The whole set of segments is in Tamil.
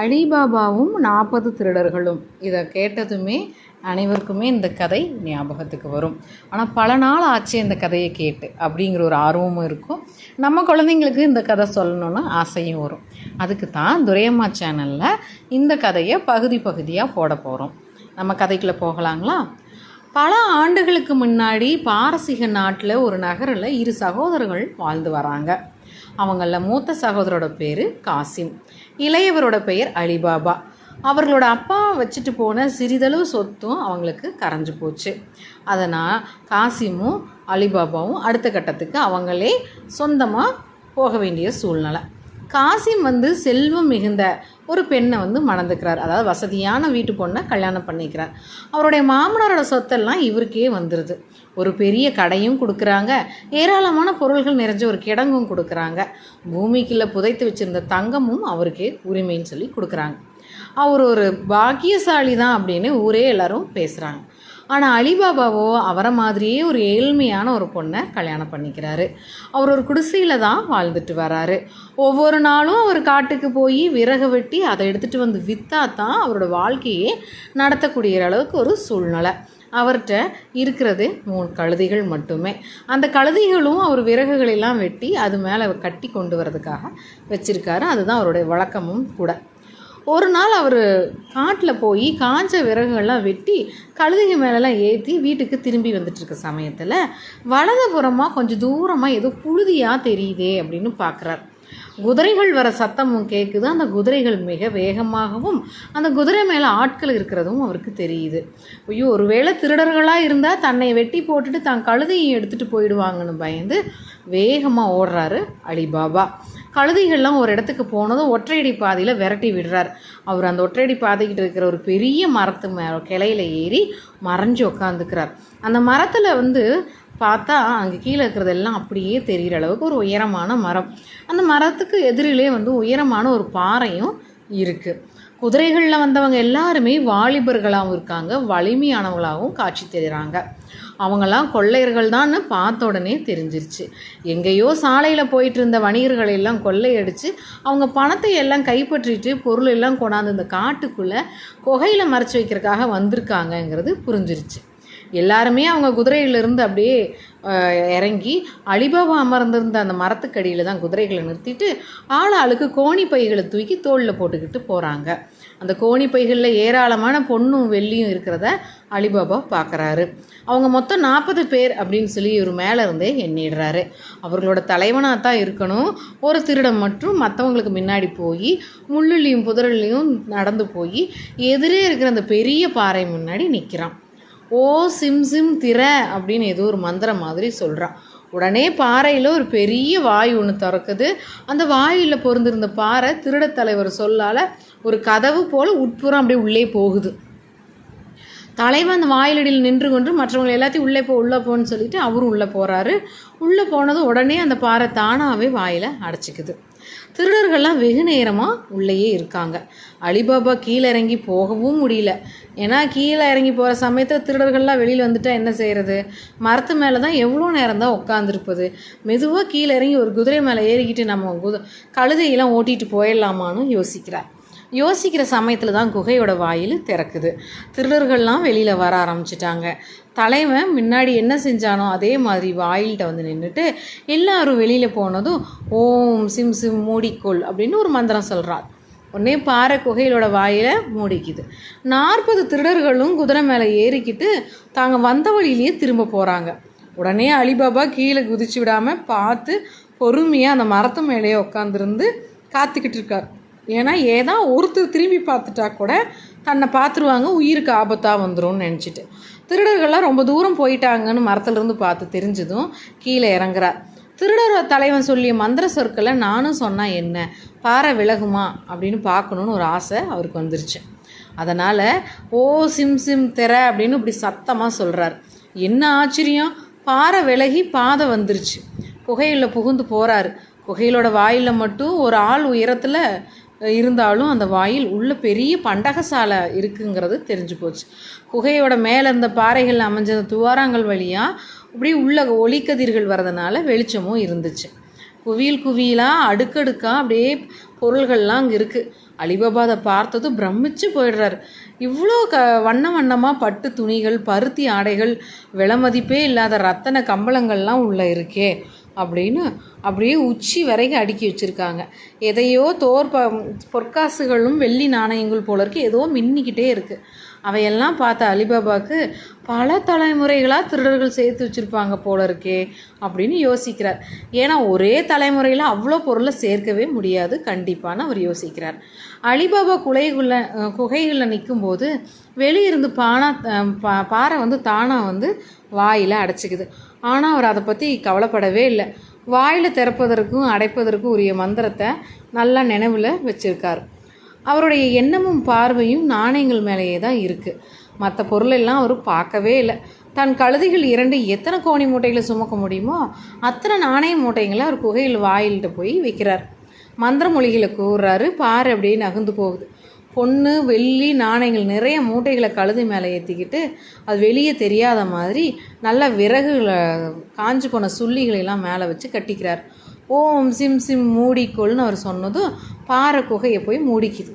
அலிபாபாவும் நாற்பது திருடர்களும். இதை கேட்டதுமே அனைவருக்குமே இந்த கதை ஞாபகத்துக்கு வரும். ஆனால் பல நாள் ஆச்சு இந்த கதையை கேட்டு அப்படிங்கிற ஒரு ஆர்வமும் இருக்கும். நம்ம குழந்தைங்களுக்கு இந்த கதை சொல்லணும்னு ஆசையும் வரும். அதுக்கு தான் துரையம்மா சேனலில் இந்த கதையை பகுதி பகுதியாக போட போகிறோம் நம்ம கதைக்குள்ளே போகலாங்களா? பல ஆண்டுகளுக்கு முன்னாடி பாரசீக நாட்டில் ஒரு நகரில் இரு சகோதரர்கள் வாழ்ந்து வராங்க. அவங்களில் மூத்த சகோதரோட பேர் காசிம். இளையவரோட பெயர் அலிபாபா. அவர்களோட அப்பா வச்சுட்டு போன சிறிதளவு சொத்தும் அவங்களுக்கு கரைஞ்சு போச்சு. அதனால் காசிமும் அலிபாபாவும் அடுத்த கட்டத்துக்கு அவங்களே சொந்தமாக போக வேண்டிய சூழ்நிலை. காசிம் வந்து செல்வம் மிகுந்த ஒரு பெண்ணை வந்து மணந்துக்கிறார். அதாவது வசதியான வீட்டு பொண்ணை கல்யாணம் பண்ணிக்கிறார். அவருடைய மாமனாரோட சொத்தெல்லாம் இவருக்கே வந்துடுது ஒரு பெரிய கடையும் கொடுக்குறாங்க. ஏராளமான பொருள்கள் நிறைஞ்ச ஒரு கிடங்கும் கொடுக்குறாங்க. பூமிக்குள்ளே புதைத்து வச்சுருந்த தங்கமும் அவருக்கே உரிமைன்னு சொல்லி கொடுக்குறாங்க. அவர் ஒரு பாக்கியசாலி தான் அப்படின்னு ஊரே எல்லாரும் பேசுகிறாங்க ஆனால் அலிபாபாவோ அவரை மாதிரியே ஒரு ஏழ்மையான ஒரு பொண்ணை கல்யாணம் பண்ணிக்கிறாரு. அவர் ஒரு குடிசையில் தான் வாழ்ந்துட்டு வராரு. ஒவ்வொரு நாளும் அவர் காட்டுக்கு போய் விறகு வெட்டி அதை எடுத்துகிட்டு வந்து விற்றா தான் அவரோட வாழ்க்கையே நடத்தக்கூடிய அளவுக்கு ஒரு சூழ்நிலை. அவர்கிட்ட இருக்கிறது மூணு கழுதைகள் மட்டுமே. அந்த கழுதைகளும் அவர் விறகுகளெல்லாம் வெட்டி அது மேலே கட்டி கொண்டு வரதுக்காக வச்சுருக்காரு. அதுதான் அவருடைய வழக்கமும் கூட. ஒரு நாள் அவர் காட்டில் போய் காஞ்ச விறகுகள்லாம் வெட்டி கழுதைங்க மேலெல்லாம் ஏற்றி வீட்டுக்கு திரும்பி வந்துட்டுருக்க சமயத்தில் வலதுபுறமாக கொஞ்சம் தூரமாக ஏதோ புழுதியாக தெரியுதே அப்படின்னு பார்க்குறார் குதிரைகள் வர சத்தமும் கேட்குது அந்த குதிரைகள் மிக வேகமாகவும் அந்த குதிரை மேலே ஆட்கள் இருக்கிறதும் அவருக்கு தெரியுது. ஐயோ ஒருவேளை திருடர்களாக இருந்தால் தன்னை வெட்டி போட்டுட்டு தான் கழுதையும் எடுத்துகிட்டு போயிடுவாங்கன்னு பயந்து வேகமாக ஓடுறாரு அலிபாபா. கழுதைகள்லாம் ஒரு இடத்துக்கு போனதும் ஒற்றையடி பாதையில் விரட்டி விடுறார். அவர் அந்த ஒற்றையடி பாதைக்கிட்ட இருக்கிற ஒரு பெரிய மரத்து மே கிளையில ஏறி மறைஞ்சு உக்காந்துக்கிறார். அந்த மரத்தில் வந்து பார்த்தா அங்கே கீழே இருக்கிறதெல்லாம் அப்படியே தெரிகிற அளவுக்கு ஒரு உயரமான மரம். அந்த மரத்துக்கு எதிரிலே வந்து உயரமான ஒரு பாறையும் இருக்குது குதிரைகளில் வந்தவங்க எல்லாருமே வாலிபர்களாகவும் இருக்காங்க வலிமையானவங்களாகவும் காட்சி தெரிகிறாங்க. அவங்கெல்லாம் கொள்ளையர்கள் தான் பார்த்த உடனே தெரிஞ்சிருச்சு. எங்கேயோ சாலையில் போயிட்டு இருந்த வணிகர்கள் எல்லாம் கொள்ளையடிச்சு அவங்க பணத்தை எல்லாம் கைப்பற்றிட்டு பொருள் எல்லாம் கொண்டாந்து இந்த காட்டுக்குள்ளே குகையில் மறைச்சி வைக்கிறதுக்காக வந்திருக்காங்கங்கிறது புரிஞ்சிருச்சு. எல்லாருமே அவங்க குதிரையிலிருந்து அப்படியே இறங்கி அலிபாபா அமர்ந்திருந்த அந்த மரத்துக்கடியில் தான் குதிரைகளை நிறுத்திட்டு ஆள் ஆளுக்கு கோணி பைகளை தூக்கி தோளில் போட்டுக்கிட்டு போகிறாங்க அந்த கோணி பைகளில் ஏராளமான பொண்ணும் வெள்ளியும் இருக்கிறத அலிபாபா பார்க்குறாரு அவங்க மொத்தம் நாற்பது பேர் அப்படின்னு சொல்லி இவர் மேலே இருந்தே எண்ணிடுறாரு. அவர்களோட தலைவனாக தான் இருக்கணும். ஒரு திருடம் மட்டும் மற்றவங்களுக்கு முன்னாடி போய் முள்ளுலையும் புதரலையும் நடந்து போய் எதிரே இருக்கிற அந்த பெரிய பாறை முன்னாடி நிற்கிறான் ஓ சிம் சிம் திற அப்படின்னு ஏதோ ஒரு மந்திரம் மாதிரி சொல்கிறான் உடனே பாறையில் ஒரு பெரிய வாய் ஒன்று திறக்குது. அந்த வாயில் பொருந்திருந்த பாறை திருடத்தலைவர் சொல்லால் ஒரு கதவு போல் உட்புறம் அப்படியே உள்ளே போகுது. தலைவன் அந்த வாயிலடியில் நின்று கொண்டு மற்றவங்களை எல்லாத்தையும் உள்ளே போ உள்ளே போன்னு சொல்லிட்டு அவரும் உள்ளே போகிறாரு உள்ளே போனதும் உடனே அந்த பாறை தானாகவே வாயில் அடைச்சிக்குது. திருடர்கள்லாம் வெகு நேரமாக உள்ளேயே இருக்காங்க. அலிபாபா கீழே இறங்கி போகவும் முடியல. ஏன்னா கீழே இறங்கி போகிற சமயத்தில் திருடர்கள்லாம் வெளியில் வந்துட்டா என்ன செய்கிறது மரத்து மேலே தான் எவ்வளோ நேரம் தான் உட்காந்துருப்பது மெதுவாக கீழே இறங்கி ஒரு குதிரை மேலே ஏறிக்கிட்டு நம்ம குது கழுதையெல்லாம் ஓட்டிகிட்டு போயிடலாமான்னு யோசிக்கிறார். யோசிக்கிற சமயத்தில் தான் குகையோட வாயில் திறக்குது. திருடர்கள்லாம் வெளியில் வர ஆரம்பிச்சிட்டாங்க. தலைவன் முன்னாடி என்ன செஞ்சானோ அதே மாதிரி வாயில்கிட்ட வந்து நின்றுட்டு எல்லாரும் வெளியில் போனதும் ஓம் சிம் சிம் மூடிக்கொள் அப்படின்னு ஒரு மந்திரம் சொல்கிறார் உடனே பாறை குகையிலோட வாயில மூடிக்குது. நாற்பது திருடர்களும் குதிரை மேலே ஏறிக்கிட்டு தாங்க வந்த வழியிலேயே திரும்ப போகிறாங்க உடனே அலிபாபா கீழே குதிச்சு விடாமல் பார்த்து பொறுமையாக அந்த மரத்து மேலேயே உட்காந்துருந்து காத்துக்கிட்டு இருக்கார். ஏன்னா ஏதா ஒருத்தர் திரும்பி பார்த்துட்டா கூட தன்னை பார்த்துருவாங்க உயிருக்கு ஆபத்தாக வந்துடும் நினச்சிட்டு. திருடர்கள்லாம் ரொம்ப தூரம் போயிட்டாங்கன்னு மரத்துலேருந்து பார்த்து தெரிஞ்சதும் கீழே இறங்குறார். திருடர் தலைவன் சொல்லிய மந்திர சொற்களை நானும் சொன்னால் என்ன? பாறை விலகுமா? அப்படின்னு பார்க்கணுன்னு ஒரு ஆசை அவருக்கு வந்துருச்சு. அதனால் ஓ சிம் சிம் தெர அப்படின்னு இப்படி சத்தமாக சொல்கிறார் என்ன ஆச்சரியம்? பாறை விலகி பாதை வந்துருச்சு. குகையில் புகுந்து போகிறாரு குகையிலோட வாயில் மட்டும் ஒரு ஆள் உயரத்தில் இருந்தாலும் அந்த வாயில் உள்ள பெரிய பண்டகசாலை இருக்குங்கிறது தெரிஞ்சு போச்சு. குகையோட மேலே இருந்த பாறைகள் அமைஞ்ச துவாரங்கள் வழியாக அப்படியே உள்ள ஒளிக்கதிர்கள் வரதுனால வெளிச்சமும் இருந்துச்சு. குவியல் குவியலாக அடுக்கடுக்காக அப்படியே பொருள்கள்லாம் அங்கே இருக்குது அலிபாபா அதை பார்த்ததும் பிரமிச்சு போயிடுறாரு. இவ்வளோ க வண்ண வண்ணமாக பட்டு துணிகள் பருத்தி ஆடைகள் விலை மதிப்பே இல்லாத ரத்தன கம்பளங்கள்லாம் உள்ளே இருக்கே. அப்படின்னு அப்படியே உச்சி வரைக்கும் அடுக்கி வச்சுருக்காங்க. எதையோ தோர் ப பொற்காசுகளும் வெள்ளி நாணயங்கள் போல இருக்கு. ஏதோ மின்னிக்கிட்டே இருக்குது அவையெல்லாம் பார்த்த அலிபாபாவுக்கு பல தலைமுறைகளாக திருடர்கள் சேர்த்து வச்சுருப்பாங்க போல இருக்கே அப்படின்னு யோசிக்கிறார். ஏன்னா ஒரே தலைமுறையில் அவ்வளோ பொருளை சேர்க்கவே முடியாது. கண்டிப்பான்னு அவர் யோசிக்கிறார். அலிபாபா குலைகுள்ள குகைகளில் நிற்கும்போது வெளியிருந்து பானா பா பாறை வந்து தானாக வந்து வாயில் அடைச்சிக்குது. ஆனால் அவர் அதை பற்றி கவலைப்படவே இல்லை. வாயில் திறப்பதற்கும் அடைப்பதற்கும் உரிய மந்திரத்தை நல்லா நினைவில் வச்சுருக்கார். அவருடைய எண்ணமும் பார்வையும் நாணயங்கள் மேலேயே தான் இருக்குது மற்ற பொருளெல்லாம் அவர் பார்க்கவே இல்லை. தன் கழுதிகள் இரண்டு எத்தனை கோணி மூட்டைகளை சுமக்க முடியுமோ அத்தனை நாணய மூட்டைங்களை அவர் குகையில் வாயில்கிட்ட போய் வைக்கிறார். மந்திர மொழிகளை கூறுறாரு பாரு அப்படியே நகர்ந்து போகுது. பொண்ணு வெள்ளி நாணயங்கள் நிறைய மூட்டைகளை கழுதை மேலே ஏற்றிக்கிட்டு அது வெளியே தெரியாத மாதிரி நல்ல விறகுகளை காஞ்சு போன சுள்ளிகளெல்லாம் மேலே வச்சு கட்டிக்கிறார். ஓம் சிம் சிம் மூடிக்கொள்னு அவர் சொன்னதும் பாறை குகையை போய் மூடிக்குது.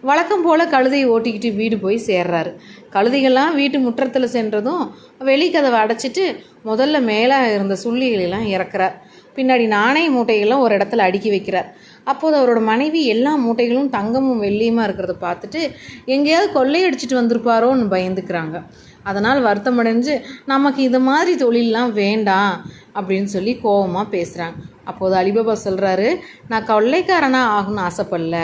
வழக்கம் போல் கழுதையை ஓட்டிக்கிட்டு வீடு போய் சேர்றாரு. கழுதைகள்லாம் வீட்டு முற்றத்தில் சென்றதும் வெளிக்கதவை அடைச்சிட்டு முதல்ல மேலே இருந்த சுள்ளிகளெல்லாம் இறக்குறார். பின்னாடி நாணய மூட்டைகள்லாம் ஒரு இடத்துல அடுக்கி வைக்கிறார். அப்போது அவரோட மனைவி எல்லா மூட்டைகளும் தங்கமும் வெள்ளியுமா இருக்கிறத பார்த்துட்டு எங்கேயாவது கொள்ளையடிச்சிட்டு வந்திருப்பாரோன்னு பயந்துக்கிறாங்க. அதனால் வருத்தமடைஞ்சு நமக்கு இது மாதிரி தொழிலெலாம் வேண்டாம் அப்படின்னு சொல்லி கோபமாக பேசுகிறாங்க அப்போது அலிபாபா சொல்கிறாரு நான் கொள்ளைக்காரனாக ஆகணும்னு ஆசைப்படல.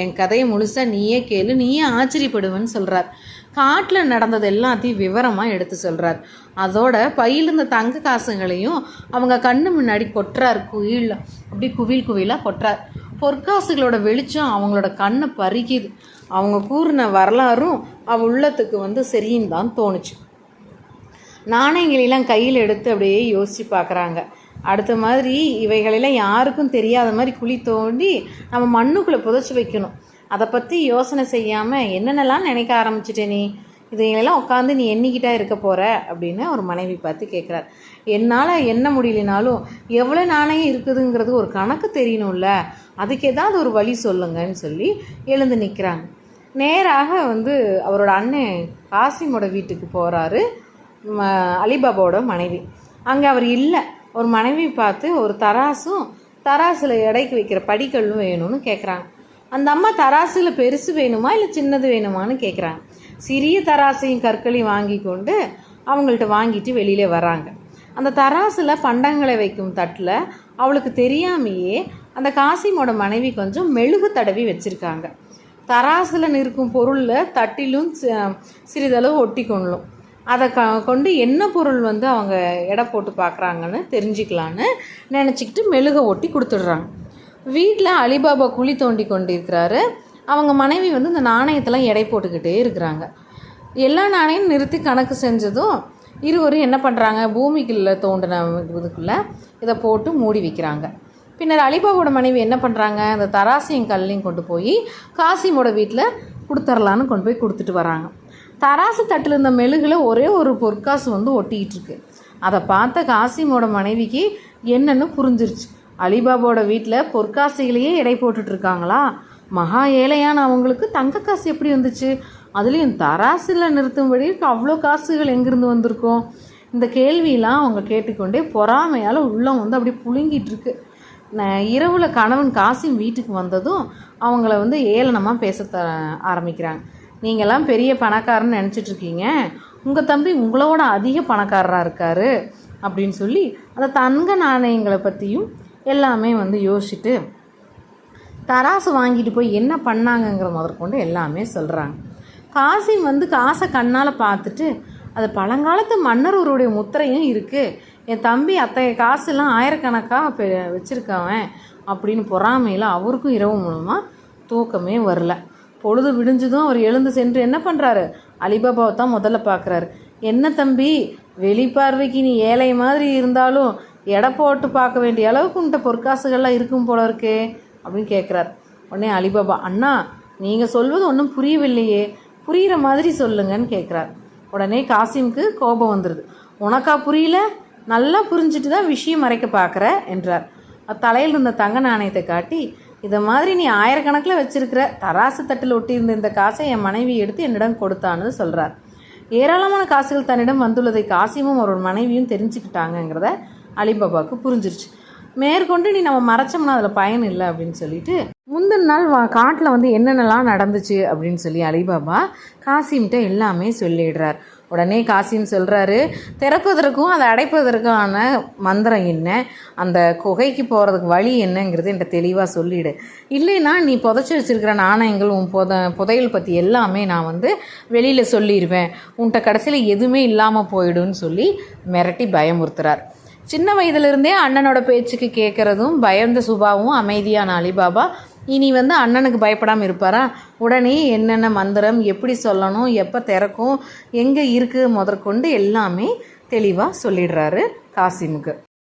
என் கதையை முழுசாக நீயே கேளு நீயே ஆச்சரியப்படுவேன்னு சொல்கிறார் காட்டில் நடந்தது எல்லாத்தையும் விவரமாக எடுத்து சொல்கிறார் அதோட பையிலிருந்த தங்க காசுகளையும் அவங்க கண்ணு முன்னாடி கொட்டுறார். குயில் அப்படி குவில் குவிலாக கொட்டுறார். பொற்காசுகளோட வெளிச்சம் அவங்களோட கண்ணை பறிக்குது. அவங்க கூறின வரலாறும் அவ உள்ளத்துக்கு வந்து சரின்னு தான் தோணுச்சு. நாணயங்களெல்லாம் கையில் எடுத்து அப்படியே யோசித்து பார்க்குறாங்க. அடுத்த மாதிரி இவைகளெல்லாம் யாருக்கும் தெரியாத மாதிரி குழி தோண்டி நம்ம மண்ணுக்குள்ளே புதைச்சி வைக்கணும். அதை பற்றி யோசனை செய்யாமல் என்னென்னலாம் நினைக்க ஆரம்பிச்சிட்டே நீ? இதையெல்லாம் உட்காந்து நீ எண்ணிக்கிட்டா இருக்க போகிற அப்படின்னு ஒரு மனைவி பார்த்து கேட்குறார் என்னால் என்ன முடியலனாலும் எவ்வளோ நாணயம் இருக்குதுங்கிறது ஒரு கணக்கு தெரியணும்ல. அதுக்கு ஏதாவது ஒரு வழி சொல்லுங்கன்னு சொல்லி எழுந்து நிற்கிறாங்க நேராக வந்து அவரோட அண்ணன் காசிமோட வீட்டுக்கு போகிறாரு அலிபாபாவோட மனைவி. அங்கே அவர் இல்லை. ஒரு மனைவி பார்த்து ஒரு தராசும் தராசில் எடைக்கு வைக்கிற படிக்கல்லும் வேணும்னு கேட்குறாங்க அந்த அம்மா தராசில் பெருசு வேணுமா இல்லை சின்னது வேணுமான்னு கேட்குறாங்க சிறிய தராசையும் கற்களையும் வாங்கி கொண்டு அவங்கள்ட்ட வாங்கிட்டு வெளியிலே வராங்க. அந்த தராசில் பண்டங்களை வைக்கும் தட்டில் அவளுக்கு தெரியாமையே அந்த காசிமோட மனைவி கொஞ்சம் மெழுகு தடவி வச்சுருக்காங்க. தராசில் நிற்கும் பொருளில் தட்டிலும் சிறிதளவு ஒட்டி கொள்ளும். அதை க கொண்டு என்ன பொருள் வந்து அவங்க எடை போட்டு பார்க்குறாங்கன்னு தெரிஞ்சுக்கலான்னு நினச்சிக்கிட்டு மெழுகை ஒட்டி கொடுத்துட்றாங்க. வீட்டில் அலிபாபா குழி தோண்டி கொண்டிருக்கிறாரு. அவங்க மனைவி வந்து இந்த நாணயத்தெல்லாம் எடை போட்டுக்கிட்டே இருக்கிறாங்க. எல்லா நாணயம் நிறுத்தி கணக்கு செஞ்சதும் இருவரும் என்ன பண்ணுறாங்க பூமிக்குள்ளே தோண்டின இதுக்குள்ளே இதை போட்டு மூடி வைக்கிறாங்க. பின்னர் அலிபாபோட மனைவி என்ன பண்ணுறாங்க அந்த தராசியும் கல்லையும் கொண்டு போய் காசிமோட வீட்டில் கொடுத்துர்லான்னு கொண்டு போய் கொடுத்துட்டு வராங்க. தராசு தட்டில் இருந்த மெழுகில் ஒரே ஒரு பொற்காசு வந்து ஒட்டிக்கிட்டு இருக்கு. அதை பார்த்த காசிமோட மனைவிக்கு என்னென்னு புரிஞ்சிருச்சு. அலிபாபாவோட வீட்டில் பொற்காசிகளையே எடை போட்டுட்டு இருக்காங்களா மகா ஏழையான அவங்களுக்கு தங்க காசு எப்படி வந்துச்சு? அதுலேயும் தராசில் நிறுத்தும்படி அவ்வளோ காசுகள் எங்கேருந்து வந்திருக்கும்? இந்த கேள்வியெலாம் அவங்க கேட்டுக்கொண்டே பொறாமையால் உள்ளம் வந்து அப்படி புழுங்கிட்டுருக்கு இரவில் கணவன் காசிம் வீட்டுக்கு வந்ததும் அவங்கள வந்து ஏளனமாக பேச த ஆரம்பிக்கிறாங்க. நீங்கள்லாம் பெரிய பணக்காரன்னு நினச்சிட்ருக்கீங்க. உங்கள் தம்பி உங்களோட அதிக பணக்காரராக இருக்கார். அப்படின்னு சொல்லி அந்த தங்க நாணயங்களை பற்றியும் எல்லாமே வந்து யோசிச்சுட்டு தராசு வாங்கிட்டு போய் என்ன பண்ணாங்கங்கிற முதற்கொண்டு எல்லாமே சொல்கிறாங்க காசிம் வந்து காசை கண்ணால் பார்த்துட்டு அது பழங்காலத்து மன்னர்களுடைய முத்திரையும் இருக்குது என் தம்பி அத்தகைய காசுலாம் ஆயிரக்கணக்காக வச்சுருக்கவன் அப்படின்னு பொறாமையில் அவருக்கும் இரவு மூலமாக தூக்கமே வரல. பொழுது விடிஞ்சதும் அவர் எழுந்து சென்று என்ன பண்ணுறாரு அலிபாபாவை தான் முதல்ல பார்க்குறாரு. என்ன தம்பி? வெளிப்பார்வைக்கு நீ ஏழை மாதிரி இருந்தாலும் எடை போட்டு பார்க்க வேண்டிய அளவுக்கு உன்ட்ட பொற்காசுகள்லாம் இருக்கும் போல இருக்கே அப்படின்னு கேட்குறாரு உடனே அலிபாபா அண்ணா நீங்கள் சொல்வது ஒன்றும் புரியவில்லையே. புரிகிற மாதிரி சொல்லுங்கன்னு கேட்குறார் உடனே காசிமுக்கு கோபம் வந்துடுது உனக்கா புரியல? நல்லா புரிஞ்சுட்டு தான் விஷயம் மறைக்க பார்க்குற என்றார். தலையில் இருந்த தங்க நாணயத்தை காட்டி இதை மாதிரி நீ ஆயிரக்கணக்கில் வச்சிருக்கிற தராசு தட்டில் ஒட்டியிருந்த இந்த காசை என் மனைவி எடுத்து என்னிடம் கொடுத்தான்னு சொல்கிறார் ஏராளமான காசுகள் தன்னிடம் வந்துள்ளதை காசிமும் அவரோட மனைவியும் தெரிஞ்சுக்கிட்டாங்கங்கிறத அலிபாபாவுக்கு புரிஞ்சிருச்சு. மேற்கொண்டு நீ நம்ம மறைச்சோம்னா அதில் பயன் இல்லை அப்படின்னு சொல்லிட்டு முந்தின நாள் வா காட்டில் வந்து என்னென்னலாம் நடந்துச்சு அப்படின்னு சொல்லி அலிபாபா காசிம்கிட்ட எல்லாமே சொல்லிடுறார். உடனே காசிம் சொல்கிறாரு திறப்பதற்கும் அதை அடைப்பதற்கான மந்திரம் என்ன? அந்த குகைக்கு போகிறதுக்கு வழி என்னங்கிறது என்கிட்ட தெளிவாக சொல்லிடு. இல்லைன்னா நீ புதைச்சி வச்சிருக்கிற நாணயங்கள் உன் புத புதையல் பற்றி எல்லாமே நான் வந்து வெளியில் சொல்லிடுவேன் உன்கிட்ட கடைசியில் எதுவுமே இல்லாமல் போயிடும்னு சொல்லி மிரட்டி பயமுறுத்துறார். சின்ன வயதிலிருந்தே அண்ணனோட பேச்சுக்கு கேட்குறதும் பயந்த சுபாவும் அமைதியான அலிபாபா. இனி வந்து அண்ணனுக்கு பயப்படாமல் இருப்பாரா? உடனே என்னென்ன மந்திரம் எப்படி சொல்லணும் எப்போ திறக்கும் எங்கே இருக்குது முதற்கொண்டு எல்லாமே தெளிவாக சொல்லிடுறாரு காசிமுக்கு.